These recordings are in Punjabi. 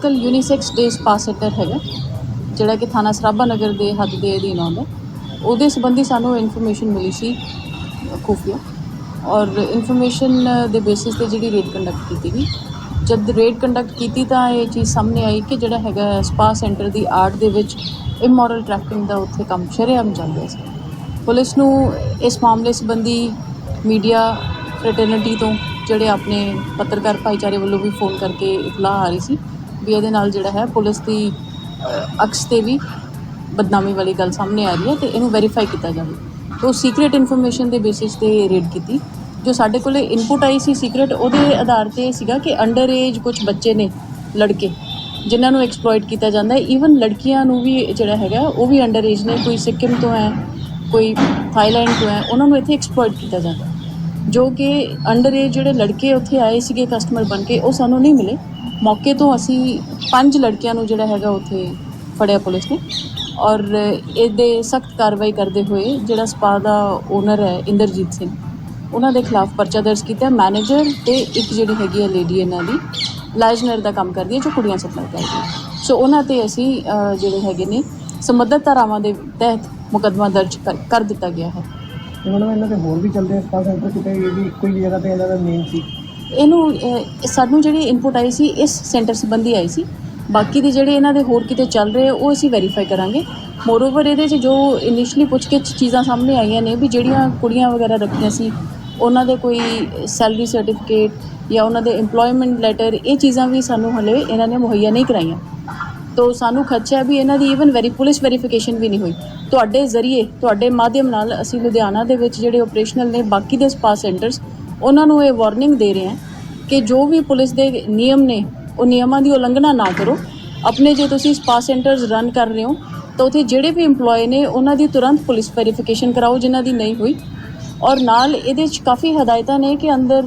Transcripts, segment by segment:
Local unisex day spa centre ਹੈਗਾ, ਜਿਹੜਾ ਕਿ ਥਾਣਾ ਸਰਾਭਾ ਨਗਰ ਦੇ ਹੱਦ ਦੇ ਅਧੀਨ ਆਉਂਦਾ। ਉਹਦੇ ਸੰਬੰਧੀ ਸਾਨੂੰ ਇਨਫੋਰਮੇਸ਼ਨ ਮਿਲੀ ਸੀ, ਖੁਫੀਆ। ਔਰ ਇਨਫੋਰਮੇਸ਼ਨ ਦੇ ਬੇਸਿਸ ਤੇ ਜਿਹੜੀ ਰੇਡ ਕੰਡਕਟ ਕੀਤੀ ਗਈ। ਜਦ ਰੇਡ ਕੰਡਕਟ ਕੀਤੀ ਤਾਂ ਇਹ ਚੀਜ਼ ਸਾਹਮਣੇ ਆਈ ਕਿ ਜਿਹੜਾ ਹੈਗਾ ਸਪਾ ਸੈਂਟਰ ਦੀ ਆਰਟ ਦੇ ਵਿੱਚ ਇਮੋਰਲ ਟ੍ਰੈਫਿਕਿੰਗ ਦਾ ਉੱਥੇ ਕੰਮ ਸ਼ਰੇਆਮ ਚੱਲ ਸੀ। ਪੁਲਿਸ ਨੂੰ ਇਸ ਮਾਮਲੇ ਸੰਬੰਧੀ ਮੀਡੀਆ ਫ੍ਰੈਟਰਨਿਟੀ ਤੋਂ ਜਿਹੜੇ ਆਪਣੇ ਪੱਤਰਕਾਰ ਭਾਈਚਾਰੇ ਵੱਲੋਂ ਵੀ ਫੋਨ ਕਰਕੇ ਇਤਲਾਹ ਆ ਰਹੀ ਸੀ। ਵੀ ਇਹਦੇ ਨਾਲ ਜਿਹੜਾ ਹੈ ਪੁਲਿਸ ਦੀ ਅਕਸ ਤੇ ਵੀ ਬਦਨਾਮੀ ਵਾਲੀ ਗੱਲ ਸਾਹਮਣੇ ਆ ਰਹੀ ਹੈ ਤੇ ਇਹਨੂੰ ਵੈਰੀਫਾਈ ਕੀਤਾ ਜਾਵੇ। ਤੋਂ ਸੀਕ੍ਰੀਟ ਇਨਫੋਰਮੇਸ਼ਨ ਦੇ ਬੇਸਿਸ ਤੇ ਰੇਡ ਕੀਤੀ। ਜੋ ਸਾਡੇ ਕੋਲੇ ਇਨਪੁਟ ਆਈ ਸੀ ਸੀਕ੍ਰੀਟ ਉਹਦੇ ਆਧਾਰ ਤੇ ਇਹ ਸੀਗਾ ਕਿ ਅੰਡਰ ਏਜ ਕੁਝ ਬੱਚੇ ਨੇ, ਲੜਕੇ, ਜਿਨ੍ਹਾਂ ਨੂੰ ਐਕਸਪਲੋਇਟ ਕੀਤਾ ਜਾਂਦਾ ਹੈ। ਈਵਨ ਲੜਕੀਆਂ ਨੂੰ ਵੀ ਜਿਹੜਾ ਹੈਗਾ, ਉਹ ਵੀ ਅੰਡਰ ਏਜ ਨੇ, ਕੋਈ ਸਿੱਕਮ ਤੋਂ ਹੈ, ਕੋਈ ਥਾਈਲੈਂਡ ਤੋਂ ਹੈ, ਉਹਨਾਂ ਨੂੰ ਇੱਥੇ ਐਕਸਪਲੋਇਟ ਕੀਤਾ ਜਾਂਦਾ ਜੋ ਕਿ ਅੰਡਰ ਏਜ ਜਿਹੜੇ ਲੜਕੇ ਉੱਥੇ ਆਏ ਸੀਗੇ ਕਸਟਮਰ ਬਣ ਕੇ, ਉਹ ਸਾਨੂੰ ਨਹੀਂ ਮਿਲੇ। ਮੌਕੇ ਤੋਂ ਅਸੀਂ ਪੰਜ ਲੜਕਿਆਂ ਨੂੰ ਜਿਹੜਾ ਹੈਗਾ ਉੱਥੇ ਫੜਿਆ ਪੁਲਿਸ ਨੇ। ਔਰ ਇਹਦੇ ਸਖਤ ਕਾਰਵਾਈ ਕਰਦੇ ਹੋਏ ਜਿਹੜਾ ਸਪਾ ਦਾ ਓਨਰ ਹੈ ਇੰਦਰਜੀਤ ਸਿੰਘ, ਉਹਨਾਂ ਦੇ ਖਿਲਾਫ ਪਰਚਾ ਦਰਜ ਕੀਤਾ। ਮੈਨੇਜਰ ਤੇ ਇੱਕ ਜਿਹੜੀ ਹੈਗੀ ਹੈ ਲੇਡੀ ਇਹਨਾਂ ਦੀ, ਲਾਜਨਰ ਦਾ ਕੰਮ ਕਰਦੀ ਹੈ, ਜੋ ਕੁੜੀਆਂ ਸਪਲਾਈ ਕਰਦੀ ਹੈ। ਸੋ ਉਹਨਾਂ ਤੇ ਅਸੀਂ ਜਿਹੜੇ ਹੈਗੇ ਨੇ ਸੰਬੰਧਤ ਧਾਰਾਵਾਂ ਦੇ ਤਹਿਤ ਮੁਕੱਦਮਾ ਦਰਜ ਕਰ- ਕਰ ਦਿੱਤਾ ਗਿਆ ਹੈ। ਤੇ ਇਹਨਾਂ ਦੇ ਹੋਰ ਵੀ ਚੱਲਦੇ ਸਪਾ ਸੈਂਟਰ ਕਿਤੇ ਇਹ ਵੀ ਇੱਕੋ ਹੀ ਜਗ੍ਹਾ ਤੇ ਇਹਨਾਂ ਦਾ ਮੇਨ ਸੀ। ਇਹਨੂੰ ਸਾਨੂੰ ਜਿਹੜੀ ਇਨਪੁਟ ਆਈ ਸੀ, ਇਸ ਸੈਂਟਰ ਸੰਬੰਧੀ ਆਈ ਸੀ। ਬਾਕੀ ਦੇ ਜਿਹੜੇ ਇਹਨਾਂ ਦੇ ਹੋਰ ਕਿਤੇ ਚੱਲ ਰਹੇ ਉਹ ਅਸੀਂ ਵੈਰੀਫਾਈ ਕਰਾਂਗੇ। ਮੋਰਓਵਰ ਇਹਦੇ 'ਚ ਜੋ ਇਨੀਸ਼ੀਅਲੀ ਪੁੱਛ ਕੇ ਚੀਜ਼ਾਂ ਸਾਹਮਣੇ ਆਈਆਂ ਨੇ ਵੀ ਜਿਹੜੀਆਂ ਕੁੜੀਆਂ ਵਗੈਰਾ ਰੱਖੀਆਂ ਸੀ, ਉਹਨਾਂ ਦੇ ਕੋਈ ਸੈਲਰੀ ਸਰਟੀਫਿਕੇਟ ਜਾਂ ਉਹਨਾਂ ਦੇ EMPLOYMENT ਲੈਟਰ ਇਹ ਚੀਜ਼ਾਂ ਵੀ ਸਾਨੂੰ ਹਲੇ ਇਹਨਾਂ ਨੇ ਮੁਹੱਈਆ ਨਹੀਂ ਕਰਾਈਆਂ। ਤੋ ਸਾਨੂੰ ਖਦਸ਼ਾ ਹੈ ਵੀ ਇਹਨਾਂ ਦੀ ਇਵਨ ਵੈਰੀ ਪੁਲਿਸ ਵੈਰੀਫਿਕੇਸ਼ਨ ਵੀ ਨਹੀਂ ਹੋਈ। ਤੁਹਾਡੇ ਜ਼ਰੀਏ, ਤੁਹਾਡੇ ਮਾਧਿਅਮ ਨਾਲ ਅਸੀਂ ਲੁਧਿਆਣਾ ਦੇ ਵਿੱਚ ਜਿਹੜੇ ਆਪਰੇਸ਼ਨਲ ਨੇ, ਬਾਕੀ ਦੇ ਸਪਾ ਸੈਂਟਰਸ ਉਹਨਾਂ ਨੂੰ ਇਹ ਵਾਰਨਿੰਗ ਦੇ ਰਹੇ ਹਾਂ ਕਿ ਜੋ ਵੀ ਪੁਲਿਸ ਦੇ ਨਿਯਮ ਨੇ, ਉਹ ਨਿਯਮਾਂ ਦੀ ਉਲੰਘਣਾ ਨਾ ਕਰੋ। ਆਪਣੇ ਜੇ ਤੁਸੀਂ ਸਪਾ ਸੈਂਟਰਸ ਰਨ ਕਰ ਰਹੇ ਹੋ, ਤਾਂ ਉੱਥੇ ਜਿਹੜੇ ਵੀ EMPLOYE ਨੇ, ਉਹਨਾਂ ਦੀ ਤੁਰੰਤ ਪੁਲਿਸ ਵੈਰੀਫਿਕੇਸ਼ਨ ਕਰਾਓ ਜਿਨ੍ਹਾਂ ਦੀ ਨਹੀਂ ਹੋਈ। ਔਰ ਨਾਲ ਇਹਦੇ ਵਿੱਚ ਕਾਫੀ ਹਦਾਇਤਾਂ ਨੇ ਕਿ ਅੰਦਰ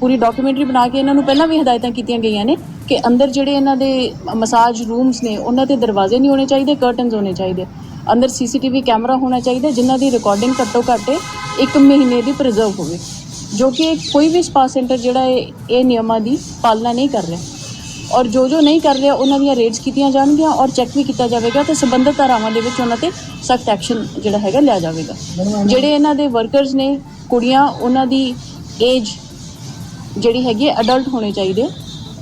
ਪੂਰੀ ਡਾਕੂਮੈਂਟਰੀ ਬਣਾ ਕੇ ਇਹਨਾਂ ਨੂੰ ਪਹਿਲਾਂ ਵੀ ਹਦਾਇਤਾਂ ਕੀਤੀਆਂ ਗਈਆਂ ਨੇ ਕਿ ਅੰਦਰ ਜਿਹੜੇ ਇਹਨਾਂ ਦੇ ਮਸਾਜ ਰੂਮਸ ਨੇ, ਉਹਨਾਂ ਤੇ ਦਰਵਾਜ਼ੇ ਨਹੀਂ ਹੋਣੇ ਚਾਹੀਦੇ ਕਰਟਨਸ ਹੋਣੇ ਚਾਹੀਦੇ। ਅੰਦਰ ਸੀਸੀਟੀਵੀ ਕੈਮਰਾ ਹੋਣਾ ਚਾਹੀਦਾ, ਜਿਨ੍ਹਾਂ ਦੀ ਰਿਕਾਰਡਿੰਗ ਘੱਟੋ ਘੱਟ ਇੱਕ ਮਹੀਨੇ ਦੀ ਪ੍ਰੀਜ਼ਰਵ ਹੋਵੇ। ਜੋ ਕਿ ਕੋਈ ਵੀ ਸਪਾ ਸੈਂਟਰ ਜਿਹੜਾ ਇਹ ਇਹ ਨਿਯਮਾਂ ਦੀ ਪਾਲਣਾ ਨਹੀਂ ਕਰ ਰਿਹਾ। ਔਰ ਜੋ ਜੋ ਨਹੀਂ ਕਰ ਰਿਹਾ, ਉਹਨਾਂ ਦੀਆਂ ਰੇਡਸ ਕੀਤੀਆਂ ਜਾਣਗੀਆਂ ਔਰ ਚੈੱਕ ਵੀ ਕੀਤਾ ਜਾਵੇਗਾ ਤੇ ਸੰਬੰਧਿਤ ਧਾਰਾਵਾਂ ਦੇ ਵਿੱਚ ਉਹਨਾਂ ਤੇ ਸਖਤ ਐਕਸ਼ਨ ਜਿਹੜਾ ਹੈਗਾ ਲਿਆ ਜਾਵੇਗਾ। ਜਿਹੜੇ ਇਹਨਾਂ ਦੇ ਵਰਕਰਸ ਨੇ, ਕੁੜੀਆਂ, ਉਹਨਾਂ ਦੀ ਏਜ ਜਿਹੜੀ ਹੈਗੀ ਹੈ, ਅਡਲਟ ਹੋਣੇ ਚਾਹੀਦੇ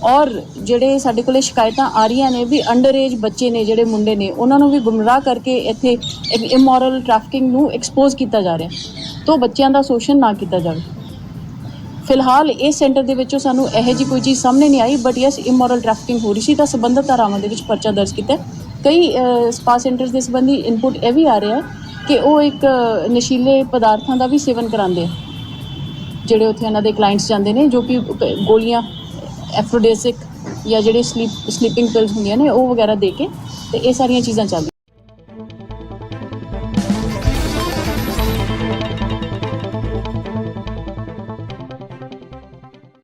ਔਰ ਜਿਹੜੇ ਸਾਡੇ ਕੋਲੇ ਸ਼ਿਕਾਇਤਾਂ ਆ ਰਹੀਆਂ ਨੇ ਵੀ ਅੰਡਰ ਏਜ ਬੱਚੇ ਨੇ, ਜਿਹੜੇ ਮੁੰਡੇ ਨੇ, ਉਹਨਾਂ ਨੂੰ ਵੀ ਗੁੰਮਰਾਹ ਕਰਕੇ ਇੱਥੇ ਇਮੋਰਲ ਟ੍ਰੈਫਿਕਿੰਗ ਨੂੰ ਐਕਸਪੋਜ਼ ਕੀਤਾ ਜਾ ਰਿਹਾ। ਤੋਂ ਬੱਚਿਆਂ ਦਾ ਸ਼ੋਸ਼ਣ ਨਾ ਕੀਤਾ ਜਾਵੇ। ਫਿਲਹਾਲ ਇਸ ਸੈਂਟਰ ਦੇ ਵਿੱਚੋਂ ਸਾਨੂੰ ਇਹੋ ਜੀ ਕੋਈ ਚੀਜ਼ ਸਾਹਮਣੇ ਨਹੀਂ ਆਈ ਬਟ ਯੈਸ ਇਮੋਰਲ ਟ੍ਰੈਫਿਕਿੰਗ ਹੋ ਰਹੀ ਸੀ ਤਾਂ ਸੰਬੰਧਿਤ ਧਾਰਾਵਾਂ ਦੇ ਵਿੱਚ ਪਰਚਾ ਦਰਜ ਕੀਤਾ ਕਈ ਸਪਾ ਸੈਂਟਰਸ ਦੇ ਸੰਬੰਧੀ ਇਨਪੁਟ ਇਹ ਵੀ ਆ ਰਿਹਾ ਕਿ ਉਹ ਇੱਕ ਨਸ਼ੀਲੇ ਪਦਾਰਥਾਂ ਦਾ ਵੀ ਸੇਵਨ ਕਰਾਉਂਦੇ ਆ, ਜਿਹੜੇ ਉੱਥੇ ਇਹਨਾਂ ਦੇ ਕਲਾਇੰਟਸ ਜਾਂਦੇ ਨੇ, ਜੋ ਕਿ ਗੋਲੀਆਂ ਐਫਰੋਡੇਸਿਕ ਜਾਂ ਜਿਹੜੇ ਸਲੀਪ ਸਲੀਪਿੰਗ ਪਿਲਸ ਹੁੰਦੀਆਂ ਨੇ, ਉਹ ਵਗੈਰਾ ਦੇ ਕੇ ਤੇ ਇਹ ਸਾਰੀਆਂ ਚੀਜ਼ਾਂ ਚੱਲਦੀਆਂ